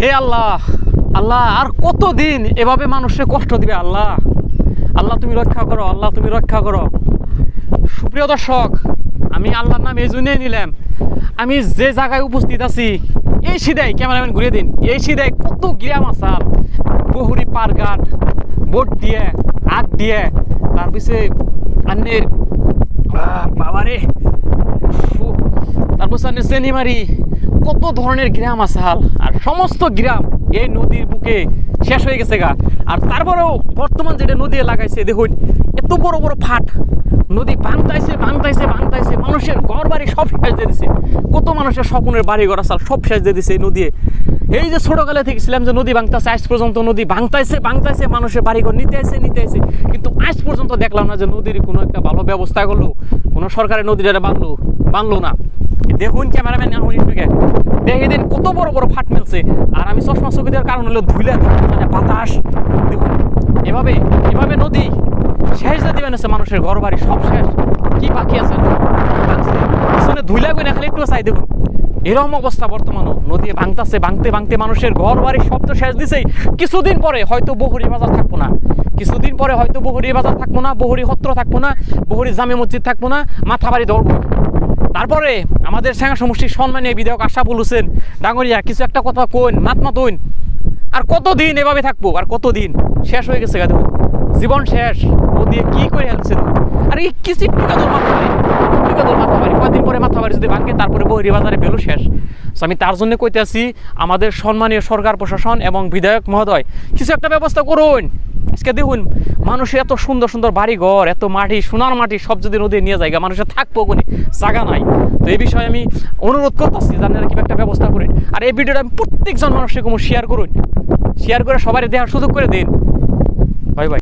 হে আল্লাহ আল্লাহ, আর কতদিন এভাবে মানুষকে কষ্ট দিবে আল্লাহ? আল্লাহ তুমি রক্ষা করো, আল্লাহ তুমি রক্ষা করো। সুপ্রিয় দর্শক, আমি আল্লাহর নাম এই জন্যই নিলাম। আমি যে জায়গায় উপস্থিত আছি, এই সিদাই ক্যামেরাম্যান ঘুরিয়ে দিন। এই সিদাই কত গ্রাম আসাল বহুরি পারঘাট বোট দিয়ে, আগ দিয়ে, তার আন্নের, বাবারে তারপর সেনিমারি কত ধরনের গ্রাম আসাল আর সমস্ত গ্রাম এই নদীর বুকে শেষ হয়ে গেছে গা। আর তারপরেও বর্তমান যেটা নদী লাগাইছে, দেখুন, এত বড় বড় ফাট। নদী ভাঙতাইছে ভাঙতাইছে ভাঙতাইছে, মানুষের ঘর বাড়ি সব শেষ দিয়ে দিছে। কত মানুষের স্বপ্নের বাড়ি ঘর আসাল সব শেষ দিয়ে দিছে এই নদী এই যে ছোটকালে থেকে ছিলাম যে নদী ভাঙতাছে, আজ পর্যন্ত নদী ভাঙতাইছে ভাঙতাইছে, মানুষের বাড়িঘর নিতে আসে নিতে আসে কিন্তু আজ পর্যন্ত দেখলাম না যে নদীর কোনো একটা ভালো ব্যবস্থা করল, কোনো সরকারের নদীটা বানলো বানলো না। দেখুন ক্যামেরাম্যান এখন একটুকে দেখে দিন কত বড় বড় ফাট মেলছে। আর আমি চশমা চোখে দেওয়ার কারণ হলো ধুলে মানে বাতাস। দেখুন, এভাবে এভাবে নদী শেষ দিয়ে দিবেন মানুষের ঘর বাড়ি সব শেষ। কি বাকি আছে। পিছনে ধুইলা গই খালি একটু চাই, দেখুন। এরকম অবস্থা বর্তমানও। নদী ভাঙতাছে, ভাঙতে ভাঙতে মানুষের ঘর বাড়ি সব তো শেষ দিছেই। কিছুদিন পরে হয়তো বহুরি বাজার থাকব না। কিছুদিন পরে হয়তো বহুরি বাজার থাকব না, বহুরি হত্র থাকব না, বহুরি জামে মসজিদ থাকব না মাথা বাড়ি ধরবো তারপরে আমাদের স্যাঙ্গা সমষ্টির সম্মানীয় বিধায়ক আশাফুল হোসেন ডাঙ্গরিয়া কিছু একটা কথা কইন, মাত মাতুন আর কতদিন এভাবে থাকব? আর কতদিন? শেষ হয়ে গেছে গা দেখুন। জীবন শেষ। ও দিয়ে কি করে হেলছে আর এই কিছু টিকাদোর মাথা বাড়ি টিকাদোর মাথা বাড়ি কয়েকদিন পরে মাথা বাড়ি যদি ভাঙে, তারপরে বহিরি বাজারে বেলু শেষ। So, আমি তার জন্য কইতে আছি আমাদের সম্মানীয় সরকার প্রশাসন এবং বিধায়ক মহোদয়, কিছু একটা ব্যবস্থা করুন। আজকে দেখুন, মানুষের এত সুন্দর সুন্দর বাড়ি ঘর এত মাটি, সোনার মাটি সব যদি নদী নিয়ে যায়, মানুষের থাকব কোনে? জাগা নাই। তো এই বিষয়ে আমি অনুরোধ করতেছি জানেন কি একটা ব্যবস্থা করেন। আর এই ভিডিওটা আমি প্রত্যেকজন মানুষকে কোনো শেয়ার করুন। শেয়ার করে সবাই দেওয়ার সুযোগ করে দিন। Bye bye.